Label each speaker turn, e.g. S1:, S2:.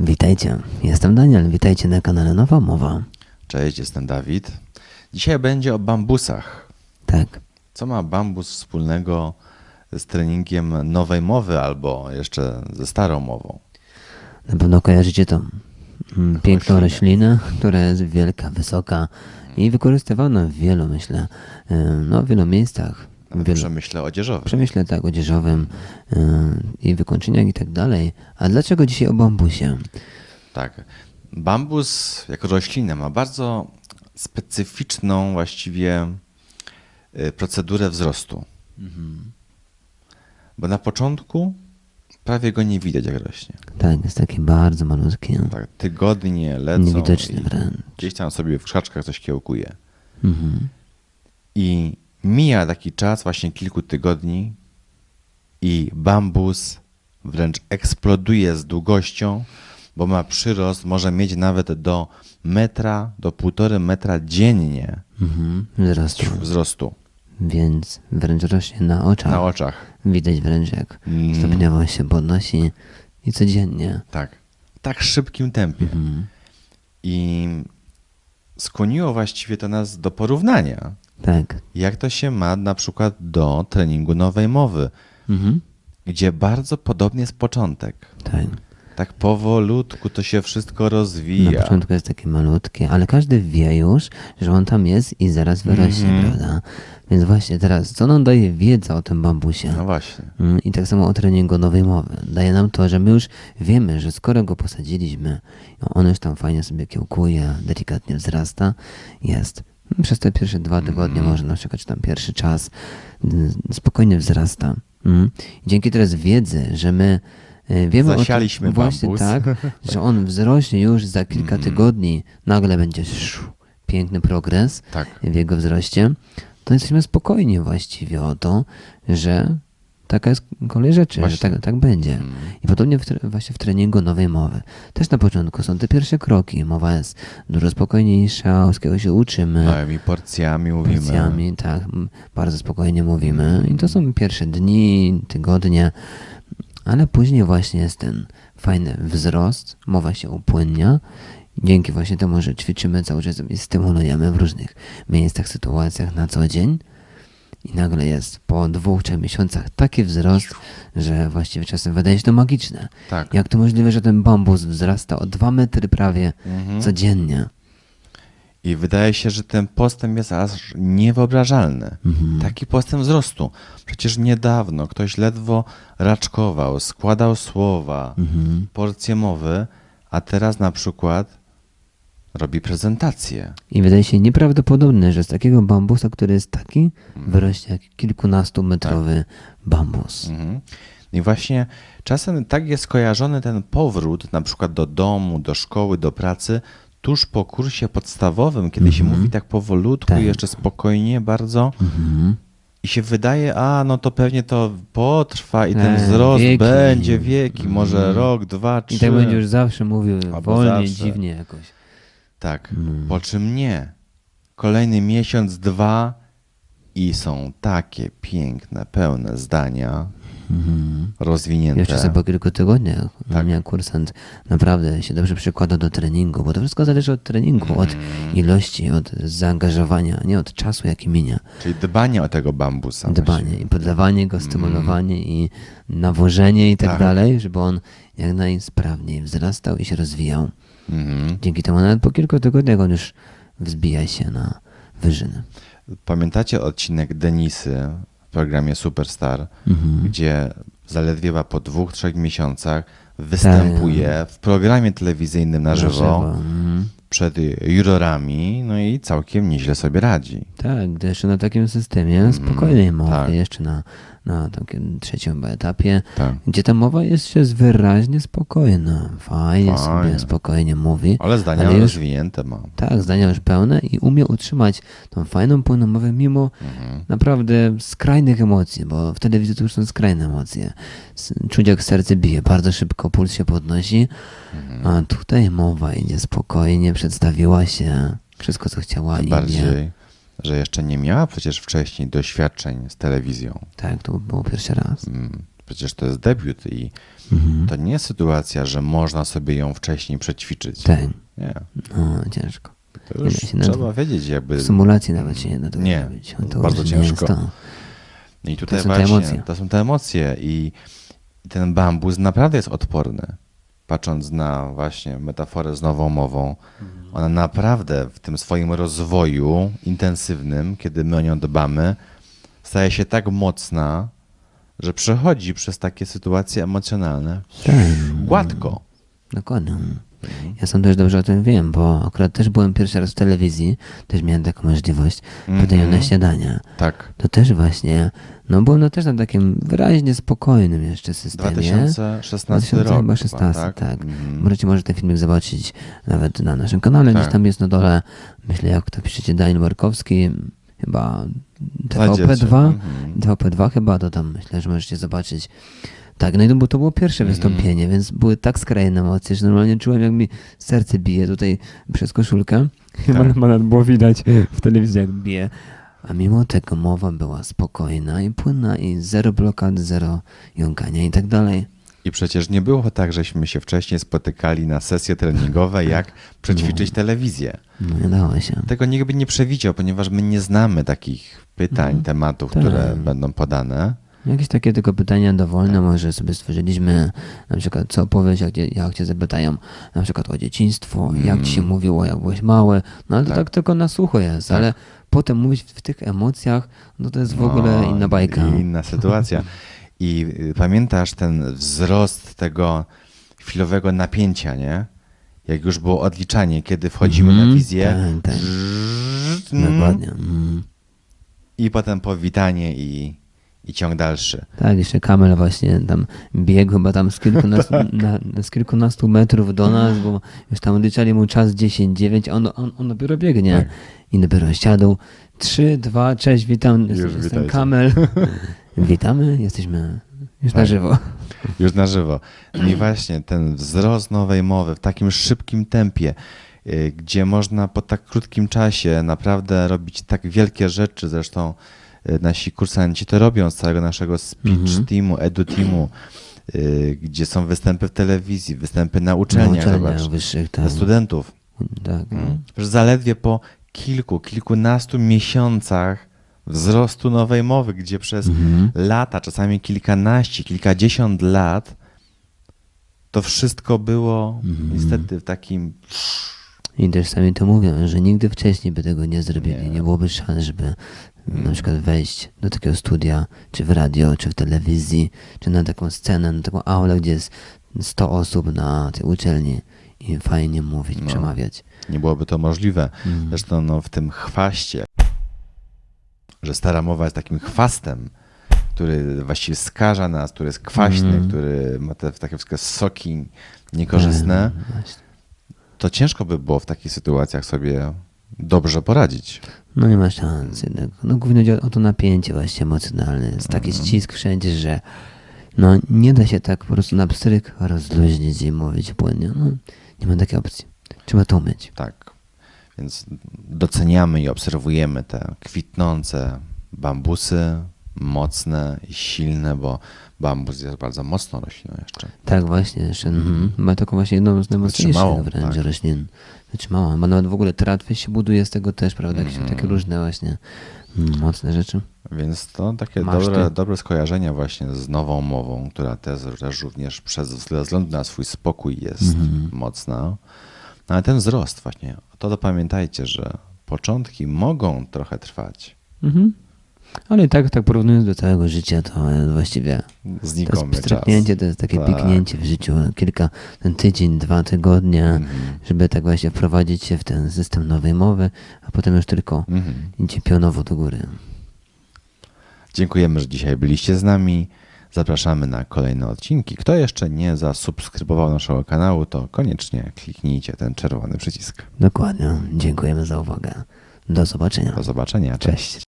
S1: Witajcie, jestem Daniel, witajcie na kanale Nowa Mowa.
S2: Cześć, jestem Dawid. Dzisiaj będzie o bambusach.
S1: Tak,
S2: Co ma bambus wspólnego z treningiem nowej mowy albo jeszcze ze starą mową?
S1: na pewno kojarzycie tą mm, piękną
S2: Roślinę.
S1: która jest wielka, wysoka i wykorzystywana w wielu, myślę, no w wielu miejscach. W
S2: przemyśle odzieżowym.
S1: przemyśle tak, odzieżowym y, i wykończeniach i tak dalej. A dlaczego dzisiaj o bambusie?
S2: Tak. Bambus jako roślina ma bardzo specyficzną właściwie y, procedurę wzrostu. Bo na początku prawie go nie widać jak rośnie.
S1: Tak, jest taki bardzo malutki,
S2: Tak, tygodnie lecą
S1: niewidoczny wręcz.
S2: gdzieś tam sobie w krzaczkach coś kiełkuje.
S1: Mhm.
S2: I mija taki czas, właśnie kilku tygodni, i bambus wręcz eksploduje z długością, bo ma przyrost, może mieć nawet do metra, do półtorej metra dziennie
S1: Mhm. Wzrostu.
S2: wzrostu
S1: Więc wręcz rośnie na oczach.
S2: na oczach.
S1: Widać wręcz jak
S2: Mm.
S1: stopniowo się podnosi i codziennie.
S2: Tak. W tak szybkim tempie.
S1: Mhm.
S2: I skłoniło właściwie to nas do porównania,
S1: Tak.
S2: jak to się ma na przykład do treningu nowej mowy,
S1: Mhm.
S2: gdzie bardzo podobny jest początek.
S1: Tak.
S2: Tak powolutku to się wszystko
S1: Na
S2: rozwija.
S1: początku jest takie malutkie, ale każdy wie już, że on tam jest i zaraz wyrośnie,
S2: Mhm.
S1: prawda? Więc właśnie teraz, co nam daje wiedza o tym bambusie?
S2: No właśnie.
S1: Mm, I tak samo o treningu nowej mowy. Daje nam to, że my już wiemy, że skoro go posadziliśmy, on już tam fajnie sobie kiełkuje, delikatnie wzrasta, jest. Przez te pierwsze dwa tygodnie, może na przykład, czy tam pierwszy czas, mm, spokojnie wzrasta. Mm. Dzięki teraz wiedzy, że my e, wiemy
S2: Zasialiśmy
S1: o tym, właśnie tak, że on wzrośnie już za kilka tygodni, nagle będzie szu, piękny progres
S2: Tak.
S1: w jego wzroście, to jesteśmy spokojni właściwie o to, że taka jest kolej rzeczy,
S2: Właśnie.
S1: że tak, tak będzie.
S2: Mm.
S1: I podobnie w, właśnie w treningu nowej mowy. Też na początku są te pierwsze kroki. Mowa jest dużo spokojniejsza, wszystkiego się uczymy.
S2: Małymi porcjami mówimy.
S1: Porcjami, tak, bardzo spokojnie mówimy. I to są pierwsze dni, tygodnie, ale później właśnie jest ten fajny wzrost, mowa się upłynnia. Dzięki właśnie temu, że ćwiczymy cały czas i stymulujemy w różnych miejscach, sytuacjach na co dzień. I nagle jest po dwóch, trzech miesiącach taki wzrost, że właściwie czasem wydaje się to magiczne.
S2: Tak.
S1: Jak to możliwe, że ten bambus wzrasta o dwa metry prawie
S2: Mhm.
S1: codziennie?
S2: I wydaje się, że ten postęp jest aż niewyobrażalny.
S1: Mhm.
S2: Taki postęp wzrostu. Przecież niedawno ktoś ledwo raczkował, składał słowa,
S1: Mhm.
S2: porcje mowy, a teraz na przykład robi prezentację.
S1: I wydaje się nieprawdopodobne, że z takiego bambusa, który jest taki,
S2: Mhm.
S1: wyrośnie jak kilkunastometrowy bambus.
S2: Mhm. I właśnie czasem tak jest kojarzony ten powrót na przykład do domu, do szkoły, do pracy tuż po kursie podstawowym, kiedy się mówi tak powolutku
S1: Tak.
S2: jeszcze spokojnie bardzo
S1: Mhm.
S2: i się wydaje, a no to pewnie to potrwa i ten
S1: E,
S2: wzrost
S1: wieki.
S2: będzie wieki, może
S1: Mhm.
S2: rok, dwa, trzy.
S1: I tak będzie już zawsze mówił,
S2: Albo
S1: wolniej,
S2: zawsze.
S1: dziwnie jakoś.
S2: Tak,
S1: Mm.
S2: po czym nie. Kolejny miesiąc, dwa i są takie piękne, pełne zdania
S1: Mhm.
S2: rozwinięte.
S1: Jeszcze sobie po kilku tygodniach
S2: Tak.
S1: mnie kursant naprawdę się dobrze przykłada do treningu, bo to wszystko zależy od treningu, od
S2: Mm.
S1: ilości, od zaangażowania, nie od czasu, jaki minie.
S2: Czyli dbanie o tego bambusa.
S1: Dbanie
S2: właściwie.
S1: i podlewanie go, stymulowanie i nawożenie i tak,
S2: Tak.
S1: dalej, żeby on jak najsprawniej wzrastał i się rozwijał.
S2: Mhm.
S1: Dzięki temu nawet po kilku tygodniach on już wzbija się na wyżyny.
S2: Pamiętacie odcinek Denisy w programie Superstar,
S1: Mhm.
S2: gdzie zaledwie chyba po dwóch, trzech miesiącach występuje w programie telewizyjnym na żywo
S1: Mhm.
S2: przed jurorami, no i całkiem nieźle sobie radzi.
S1: Tak, gdy jeszcze na takim systemie spokojnej mowy,
S2: tak.
S1: jeszcze na, na takim trzecim etapie,
S2: Tak.
S1: gdzie ta mowa jest, jest wyraźnie spokojna. Fajnie,
S2: Fajnie.
S1: sobie spokojnie mówi.
S2: Ale zdania
S1: ale już,
S2: rozwinięte ma.
S1: Tak, zdania już pełne i umie utrzymać tą fajną, płynną mowę mimo
S2: Mhm.
S1: naprawdę skrajnych emocji, bo w telewizji to już są skrajne emocje. Czuć jak serce bije, bardzo szybko puls się podnosi,
S2: Mhm.
S1: a tutaj mowa idzie spokojnie, przedstawiła się, wszystko co chciała
S2: bardziej, że jeszcze nie miała przecież wcześniej doświadczeń z telewizją.
S1: Tak, to było pierwszy raz.
S2: Mm. Przecież to jest debiut i
S1: Mhm.
S2: to nie jest sytuacja, że można sobie ją wcześniej przećwiczyć.
S1: Tak.
S2: Nie.
S1: No, ciężko.
S2: To już trzeba
S1: nawet-
S2: wiedzieć jakby...
S1: W symulacji nawet się nie da tego
S2: Nie.
S1: To
S2: bardzo ciężko.
S1: to.
S2: I tutaj
S1: To są te
S2: właśnie
S1: emocje.
S2: to są te emocje i i ten bambus naprawdę jest odporny. Patrząc na właśnie metaforę z nową mową,
S1: Mhm.
S2: Ona naprawdę w tym swoim rozwoju intensywnym, kiedy my o nią dbamy, staje się tak mocna, że przechodzi przez takie sytuacje emocjonalne
S1: Tak.
S2: gładko.
S1: Dokładnie. Ja sam też dobrze o tym wiem, bo akurat też byłem pierwszy raz w telewizji, też miałem taką możliwość
S2: Mhm.
S1: na śniadania.
S2: Tak.
S1: To też właśnie, no byłem na też na takim wyraźnie spokojnym jeszcze systemie.
S2: 2016 rok.
S1: 2016,
S2: chyba,
S1: tak.
S2: Mhm.
S1: Możecie może ten filmik zobaczyć nawet na naszym kanale, gdzieś
S2: Tak.
S1: tam jest na dole. Myślę, jak to piszecie Daniel Markowski, chyba
S2: Znajdziecie.
S1: TVP2,
S2: Mhm.
S1: TVP2 chyba, to tam myślę, że możecie zobaczyć. Tak, no i to było, to było pierwsze
S2: Mhm.
S1: wystąpienie, więc były tak skrajne emocje, że normalnie czułem, jak mi serce bije tutaj przez koszulkę. Chyba
S2: Tak.
S1: nawet było widać w telewizji, jak bije. A mimo tego mowa była spokojna i płynna i zero blokad, zero jąkania i tak dalej.
S2: I przecież nie było tak, żeśmy się wcześniej spotykali na sesje treningowe, jak przećwiczyć telewizję.
S1: No nie dało się.
S2: Tego nikt by nie przewidział, ponieważ my nie znamy takich pytań,
S1: Mhm.
S2: tematów,
S1: Tak.
S2: które będą podane.
S1: Jakieś takie tylko pytania dowolne może sobie stworzyliśmy, na przykład co opowiesz, jak, cię- jak cię zapytają, na przykład o dzieciństwo, jak ci się mówiło, jak byłeś mały, no ale to
S2: Tak.
S1: tak tylko na sucho jest,
S2: Tak.
S1: ale potem mówić w tych emocjach, no to jest w ogóle
S2: No,
S1: inna bajka.
S2: Inna sytuacja. I y, pamiętasz ten wzrost tego chwilowego napięcia, nie? Jak już było odliczanie, kiedy wchodzimy
S1: Mhm,
S2: na wizję.
S1: tak, tak.
S2: Mm,
S1: Dokładnie. Mm.
S2: I potem powitanie i, i ciąg dalszy.
S1: Tak, jeszcze Kamel właśnie tam biegł chyba tam z kilkunastu,
S2: Tak.
S1: na, z kilkunastu metrów do nas, bo już tam odliczali mu czas 10-9, a on, on, on dopiero biegnie.
S2: Tak.
S1: I dopiero siadł. 3, 2, cześć, witam,
S2: Już
S1: jestem
S2: witajcie.
S1: Kamel. Witamy, jesteśmy już na
S2: Tak.
S1: żywo.
S2: Już na żywo. I właśnie ten wzrost nowej mowy w takim szybkim tempie, y, gdzie można po tak krótkim czasie naprawdę robić tak wielkie rzeczy. Zresztą nasi kursanci to robią z całego naszego speech
S1: Mhm.
S2: teamu, edu teamu, y, gdzie są występy w telewizji, występy na uczelniach,
S1: Na
S2: zobacz,
S1: uczelniach wyższych, tak.
S2: dla studentów.
S1: tak.
S2: Że zaledwie po kilku, kilkunastu miesiącach wzrostu nowej mowy, gdzie przez
S1: Mhm.
S2: lata, czasami kilkanaście, kilkadziesiąt lat, to wszystko było
S1: Mhm.
S2: niestety w takim.
S1: I też sami to mówią, że nigdy wcześniej by tego nie zrobili.
S2: Nie.
S1: Byłoby szans, żeby na przykład wejść do takiego studia, czy w radio, czy w telewizji, czy na taką scenę, na taką aulę, gdzie jest 100 osób na tej uczelni i fajnie mówić,
S2: No.
S1: przemawiać.
S2: Nie byłoby to możliwe.
S1: Mhm.
S2: Zresztą no, w tym chwaście, że stara mowa jest takim chwastem, który właściwie skaża nas, który jest kwaśny,
S1: Mhm.
S2: który ma te takie wszystkie soki niekorzystne,
S1: właśnie.
S2: To ciężko by było w takich sytuacjach sobie dobrze poradzić.
S1: No nie ma szans jednak. No głównie chodzi o, to napięcie właśnie emocjonalne. Jest taki
S2: Mhm.
S1: ścisk wszędzie, że no nie da się tak po prostu na pstryk rozluźnić i mówić płynnie. No, nie ma takiej opcji. Trzeba to myć.
S2: Tak. Więc doceniamy i obserwujemy te kwitnące bambusy, mocne i silne, bo bambus jest bardzo mocną rośliną jeszcze.
S1: Tak, właśnie, jeszcze mhm. ma taką właśnie jedną z najmocniejszych wręcz
S2: tak.
S1: roślin. Wytrzymała. Ma nawet w ogóle tratwy się buduje z tego też, prawda? Jakieś
S2: Mhm.
S1: takie różne właśnie mm, mocne rzeczy.
S2: Więc to takie
S1: Masz
S2: dobre,
S1: ty.
S2: dobre skojarzenia właśnie z nową mową, która też, też również przez ze względu na swój spokój jest
S1: Mhm.
S2: mocna. No, ale ten wzrost właśnie, to, to pamiętajcie, że początki mogą trochę trwać.
S1: Mhm. Ale i tak, tak porównując do całego życia, to właściwie to
S2: Znikomy
S1: pstryknięcie, to jest takie
S2: Tak.
S1: piknięcie w życiu. Kilka, ten tydzień, dwa tygodnie,
S2: Mhm.
S1: żeby tak właśnie wprowadzić się w ten system nowej mowy, a potem już tylko
S2: Mhm.
S1: idzie pionowo do góry.
S2: Dziękujemy, że dzisiaj byliście z nami. Zapraszamy na kolejne odcinki. Kto jeszcze nie zasubskrybował naszego kanału, to koniecznie kliknijcie ten czerwony przycisk.
S1: Dokładnie. Dziękujemy za uwagę. Do zobaczenia.
S2: Do zobaczenia.
S1: Cześć.